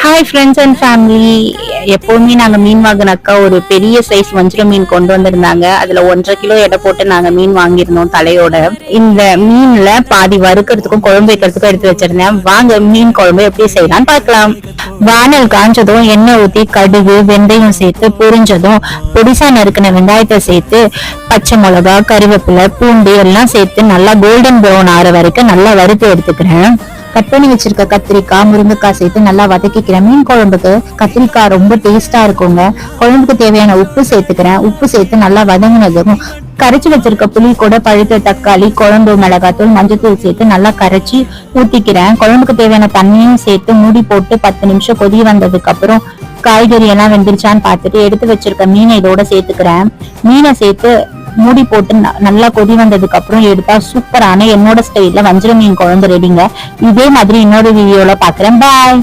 Hi friends and family எப்பவுமே நாங்க மீன் வாங்கினாக்கா ஒரு பெரிய சைஸ் வஞ்சிர மீன் கொண்டு வந்திருந்தாங்க. அதுல ஒன்றரை கிலோ எடை போட்டு நாங்க மீன் வாங்கியிருந்தோம் தலையோட. இந்த மீன்ல பாதி வறுக்கிறதுக்கும் குழம்பு வைக்கிறதுக்கும் எடுத்து வச்சிருந்தேன். வாங்க மீன் குழம்பு எப்படி செய்யலாம் பார்க்கலாம். வானல் காஞ்சதும் எண்ணெய் ஊத்தி கடுகு வெந்தயம் சேர்த்து பொரிஞ்சதும் பொடிசா நறுக்கின வெங்காயத்தை சேர்த்து பச்சை மிளகா கருவேப்பிலை பூண்டு எல்லாம் சேர்த்து நல்லா கோல்டன் ப்ரௌன் ஆற வரைக்கும் நல்லா வறுத்து எடுத்துக்கிறேன். கட் பண்ணி வச்சிருக்க கத்திரிக்காய் முருங்கைக்காய் சேர்த்து நல்லா வதக்கிக்கிறேன் மீன் குழம்புக்கு கத்திரிக்காய் ரொம்ப டேஸ்டா இருக்குங்க. குழம்புக்கு தேவையான உப்பு சேர்த்துக்கிறேன். உப்பு சேர்த்து நல்லா வதங்கினதும் கரைச்சி வச்சிருக்க புளி கூட பழுத்த தக்காளி குழம்பு மிளகாத்தூள் மஞ்சத்தூள் சேர்த்து நல்லா கரைச்சி ஊத்திக்கிறேன். குழம்புக்கு தேவையான தண்ணியும் சேர்த்து மூடி போட்டு பத்து நிமிஷம் கொதி வந்ததுக்கு அப்புறம் காய்கறி எல்லாம் வெந்துருச்சான்னு பார்த்துட்டு எடுத்து வச்சிருக்க மீனை இதோட சேர்த்துக்கிறேன். மீனை சேர்த்து மூடி போட்டு ந- நல்லா கொதி வந்ததுக்கு அப்புறம் எடுத்தா சூப்பரான என்னோட ஸ்டைல்ல வஞ்சிர மீன் குழம்பு ரெடிங்க இதே மாதிரி இன்னொரு வீடியோல பாக்குறேன். பாய்